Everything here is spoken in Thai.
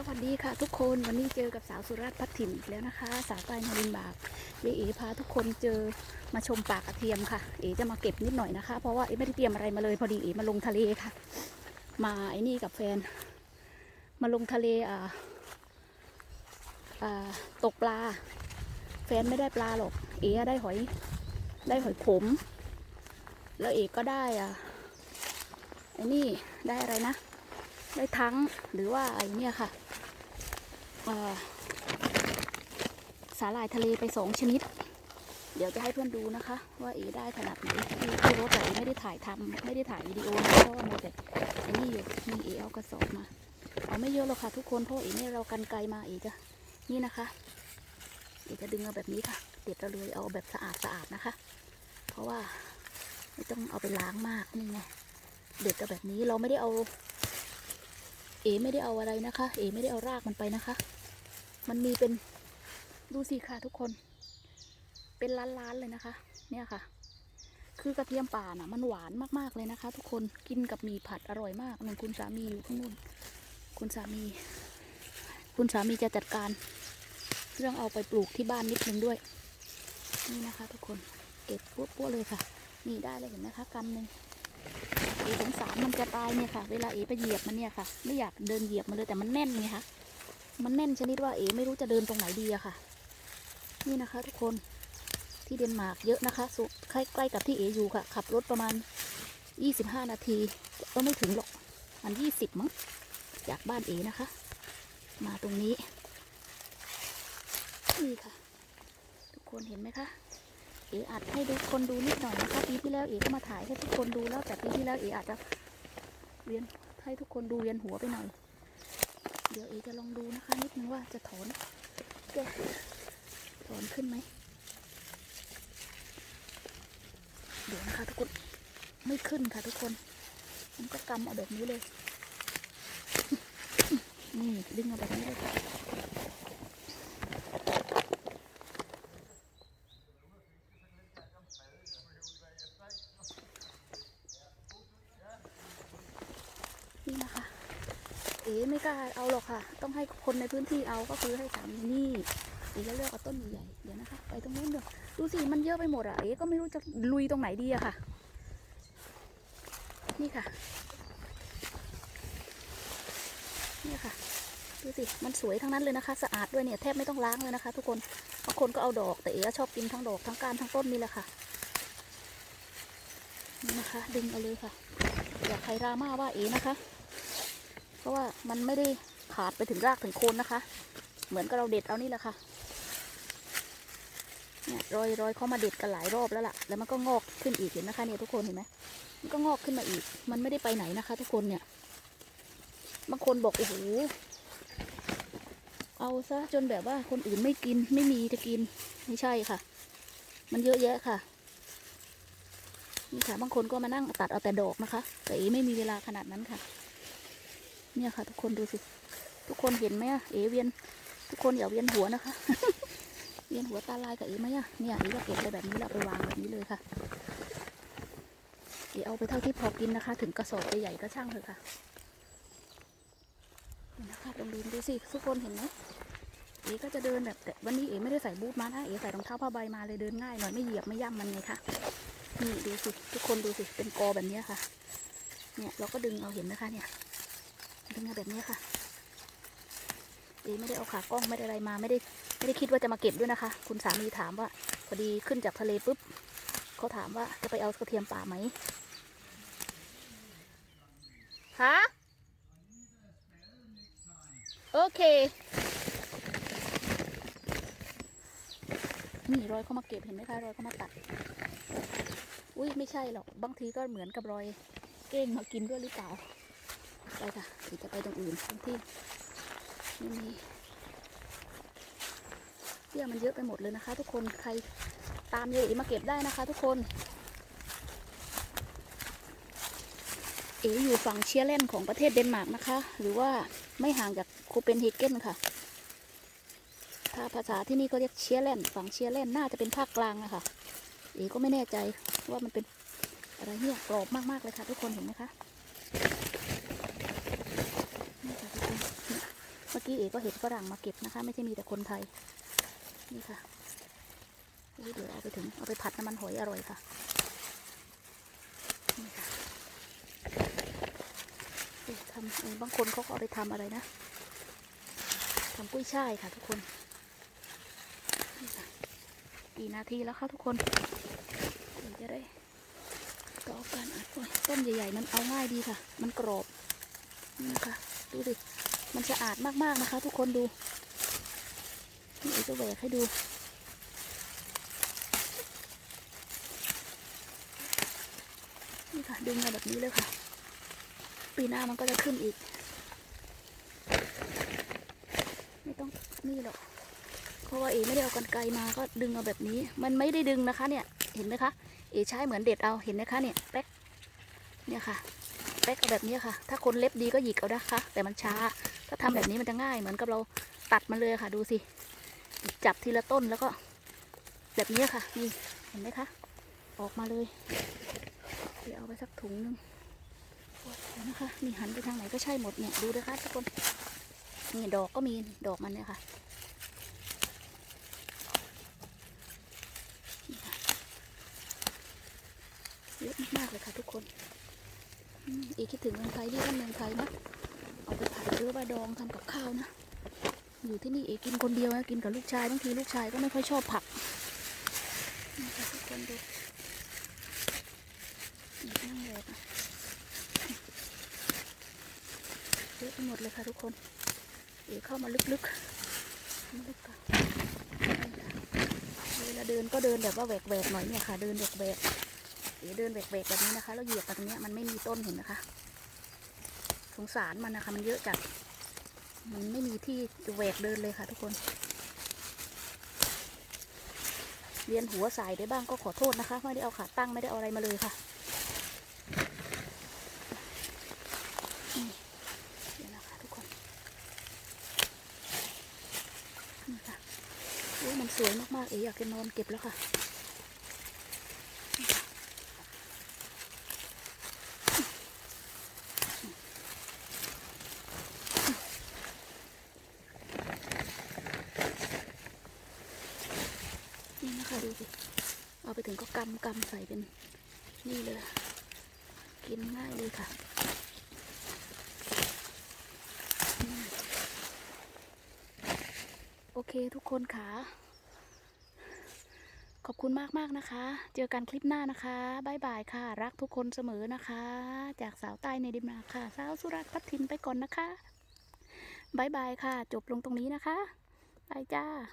สวัสดีค่ะทุกคนวันนี้เจอกับสาวสุราษฎร์พัฒถิ่นอีกแล้วนะคะ สาวใต้นรินบากเยเอพาทุกคนเจอมาชมป่ากระเทียมค่ะ เอจะมาเก็บนิดหน่อยนะคะ เพราะว่าเอไม่ได้เตรียมอะไรมาเลยพอดีเอมาลงทะเลค่ะ มาไอ้นี่กับแฟน มาลงทะเลอ่าอ่าตกปลา แฟนไม่ได้ปลาหรอก เอได้หอยได้หอยขม แล้วเอก็ได้อะไอ้นี่ได้อะไรนะ ได้ทั้งหรือว่าไอ้เนี่ยค่ะสาหร่ายทะเลไปสองชนิด เดี๋ยวจะให้เพื่อนดูนะคะ ว่าเอได้ขนาดไหนที่ทรถแต่เอไม่ได้ถ่ายทำไม่ได้ถ่ายวิดีโอนะเพราะว่าโมวแต่ไอ้นี่อยู่นี่เอเอากระสอบมา เอาไม่เยอะหรอกค่ะทุกคนเพราะเอเนี่ยเรากันไกลมาเอจะนี่นะคะเอจะดึงเอาแบบนี้ค่ะ เด็ดเราเลยเอาแบบสะอาดสะอาดนะคะ เพราะว่าไม่ต้องเอาไปล้างมากนี่ไงเด็ดเอาแบบนี้เราไม่ได้เอา อไม่ได้เอาอะไรนะคะ เอไม่ได้เอารากมันไปนะคะ มันมีเป็นดูสิค่ะทุกคน เป็นล้านๆเลยนะคะ เนี่ยค่ะ คือกระเทียมป่าน่ะ มันหวานมากๆเลยนะคะ ทุกคนกินกับหมี่ผัดอร่อยมากหนึ่งคุณสามีอยู่ข้างนู้นคุณสามี คุณสามีจะจัดการ เรื่องเอาไปปลูกที่บ้านนิดนึงด้วย นี่นะคะ ทุกคนเก็บปั้วๆเลยค่ะ นี่ได้เลยเห็นไหมคะกำหนึ่ง อสงสารมันจะตายเนี่ยค่ะ เวลาเอไปเหยียบมันเนี่ยค่ะ ไม่อยากเดินเหยียบมันเลยแต่มันแน่นไงคะมันแน่นชนิดว่าเอไม่รู้จะเดินตรงไหนดีอะค่ะ นี่นะคะ ทุกคนที่เดนมาร์กเยอะนะคะสุใกล้ๆกับที่เออยู่ค่ะ ขับรถประมาณ 25 นาที ก็ไม่ถึงหรอกมัน 20 มั้งจากบ้านเอนะคะ มาตรงนี้ นี่ค่ะ ทุกคนเห็นไหมคะ เออัดให้ดูคนดูนิดหน่อยนะคะปีที่แล้วเอก็มาถ่ายให้ทุกคนดูแล้ว แต่ปีที่แล้วเออาจจะเวียนให้ทุกคนดูเวียนหัวไปหน่อย เดี๋ยวเอจะลองดูนะคะ นิดนึงว่าจะถอนแกถอนขึ้นไหมเดี๋ยวนะคะทุกคนไม่ขึ้นค่ะทุกคน มันก็กำเอาแบบนี้เลยนี่ดึงเอาแบบนี้เลยค่ะ นี่นะคะ เอ๋ไม่กล้าเอาหรอกค่ะ ต้องให้คนในพื้นที่เอาก็คือให้สามีนี่เอ๋ก็เลือกเอาต้นใหญ่เดี๋ยวนะคะ ไปตรงนู้นเดี๋ยวดูสิมันเยอะไปหมดอะเอ๋ก็ไม่รู้จะลุยตรงไหนดีอะค่ะ นี่ค่ะ นี่ค่ะดูสิมันสวยทั้งนั้นเลยนะคะ สะอาดด้วยเนี่ยแทบไม่ต้องล้างเลยนะคะ ทุกคนบางคนก็เอาดอกแต่เอ๋ชอบกินทั้งดอกทั้งก้านทั้งต้นนี่แหละค่ะนี่นะคะ ดึงเอาเลยค่ะอย่าใครราม่าว่าเอ๋นะคะ เพราะว่ามันไม่ได้ขาดไปถึงรากถึงโคนนะคะ เหมือนกับเราเด็ดเอานี่แหละค่ะเนี่ยรอยรอยเขามาเด็ดกันหลายรอบแล้วล่ะ แล้วมันก็งอกขึ้นอีกเห็นนะคะเนี่ยทุกคนเห็นไหมมันก็งอกขึ้นมาอีก มันไม่ได้ไปไหนนะคะ ทุกคนเนี่ย บางคนบอกโอ้โห เอาซะจนแบบว่าคนอื่นไม่กินไม่มีจะกินไม่ใช่ค่ะ มันเยอะแยะค่ะ นี่ค่ะบางคนก็มานั่งตัดเอาแต่ดอกนะคะ แต่เอไม่มีเวลาขนาดนั้นค่ะ เนี่ยค่ะ ทุกคนดูสิ ทุกคนเห็นไหมอะเอเวียน ทุกคนอย่าเวียนหัวนะคะ เวียนหัวตาลายกับเอไหมอะเนี่ยเอก็เก็บไปแบบนี้เอาไปวางแบบนี้เลยค่ะเอเอาไปเท่าที่พอกินนะคะ ถึงกระสอบใหญ่ก็ช่างเถอะค่ะนี่นะคะลองดูดูสิทุกคนเห็นไหมเอก็จะเดินแบบแต่วันนี้เอไม่ได้ใส่บูทมานะเอใส่รองเท้าผ้าใบมาเลยเดินง่ายหน่อยไม่เหยียบไม่ย่ำมันไงคะนี่ดูสิทุกคนดูสิเป็นกอแบบนี้ค่ะ เนี่ยเราก็ดึงเอาเห็นนะคะเนี่ย ดึงเอาแบบนี้ค่ะ เอไม่ได้เอาขากล้องไม่ได้อะไรมาไม่ได้ไม่ได้คิดว่าจะมาเก็บด้วยนะคะ คุณสามีถามว่า พอดีขึ้นจากทะเลปุ๊บเขาถามว่าจะไปเอากระเทียมป่าไหมฮะโอเค นี่รอยเขามาเก็บเห็นไหมคะรอยเขามาตัด อุ้ยไม่ใช่หรอก บางทีก็เหมือนกับรอย เก้งมากินด้วยหรือเปล่า ไปค่ะหรือจะไปตรงอื่นตรงที่ไม่มีเบี้ยมันเยอะไปหมดเลยนะคะ ทุกคนใครตามยายเอ๋มาเก็บได้นะคะ ทุกคน เอ๋อยู่ฝั่งเชียร์แลนด์ของประเทศเดนมาร์กนะคะ หรือว่าไม่ห่างจากโคเปนเฮเกนค่ะ ถ้าภาษาที่นี่ก็เรียกเชียร์แลนด์ฝั่งเชียร์แลนด์น่าจะเป็นภาคกลางนะคะ เอ๋ก็ไม่แน่ใจว่ามันเป็นอะไรเนี่ยกรอบมากๆเลยค่ะ ทุกคนเห็นไหมคะนี่ค่ะทุ กคนเนี่ยมาเก็บกี้เอก็เห็นฝรั่งมาเก็บนะคะ ไม่ใช่มีแต่คนไทย นี่ค่ะเดี๋ยวเอาไปถึงเอาไปผัดน้ำมันหอยอร่อยค่ะนี่ค่ะทำเออบางคนเขาก็เอาไปทำอะไรนะทำกุ้ยช่ายค่ะทุกคนนี่ค่ะกี่นาทีแล้วคะทุกคนเดี๋ยวจะได้ต่อการอัดต้นใหญ่ๆนั้นเอาง่ายดีค่ะ มันกรอบนี่ค่ะดูสิ มันสะอาดมากๆนะคะ ทุกคนดูนี่เอ๋จะแหวกให้ดู นี่ค่ะดึงมาแบบนี้เลยค่ะ ปีหน้ามันก็จะขึ้นอีก ไม่ต้องนี่หรอกเพราะว่าเอไม่ได้เอากันไกลมาก็ดึงเอาแบบนี้ มันไม่ได้ดึงนะคะ เนี่ยเห็นไหมคะเอใช้เหมือนเด็ดเอาเห็นไหมคะเนี่ยแป๊กเนี่ยค่ะแป๊กเอาแบบนี้ค่ะ ถ้าคนเล็บดีก็หยิกเอานะคะ แต่มันช้า ถ้าทำแบบนี้มันจะง่ายเหมือนกับเราตัดมันเลยค่ะ ดูสิ จับทีละต้นแล้วก็ แบบนี้ค่ะ นี่เห็นไหมคะ ออกมาเลย เดี๋ยวเอาไปสักถุงหนึงนะคะนี่หันไปทางไหนก็ใช่หมดเนี่ยดูนะคะทุกคนนี่ดอกก็มีดอกมันเนี่ยค่ะเยอะมากเลยค่ะทุกคน อีกคิดถึงเมืองไทยที่ท่านเมืองไทยนะ เอาไปผัดหรือว่าดองทำกับข้าวนะ อยู่ที่นี่เอกินคนเดียวนะกินกับลูกชายบางทีลูกชายก็ไม่ค่อยชอบผักนี่ค่ะทุกคนดูนั่งแหวกอะเยอะไปหมดเลยค่ะทุกคน เอเข้ามาลึกๆลึกค่ะเวลาเดินก็เดินแบบว่าแหวกๆหน่อยเนี่ยค่ะ เดินแหวกๆเอเดินแหวกๆแบบนี้นะคะ แล้วเหยียบตรงนี้มันไม่มีต้นเห็นนะคะ สงสารมันนะคะ มันเยอะจัด มันไม่มีที่แหวกเดินเลยค่ะทุกคนเรียนหัวสายได้บ้างก็ขอโทษนะคะ ไม่ได้เอาขาตั้งไม่ได้เอาอะไรมาเลยค่ะเดี๋ยวนะคะทุกคนนี่ค่ะโอ้ยมันสวยมากๆเอ๋อยากจะนอนเก็บแล้วค่ะ คะดูสิ เอาไปถึงก็กำกำใส่เป็นนี่เลย กินง่ายเลยค่ะโอเคทุกคนค่ะ ขอบคุณมากมากนะคะ เจอกันคลิปหน้านะคะบายบายค่ะ รักทุกคนเสมอนะคะ จากสาวใต้ในดินนาค่ะ สาวสุรัตน์พัฒทินไปก่อนนะคะบายบายค่ะ จบลงตรงนี้นะคะบายจ้า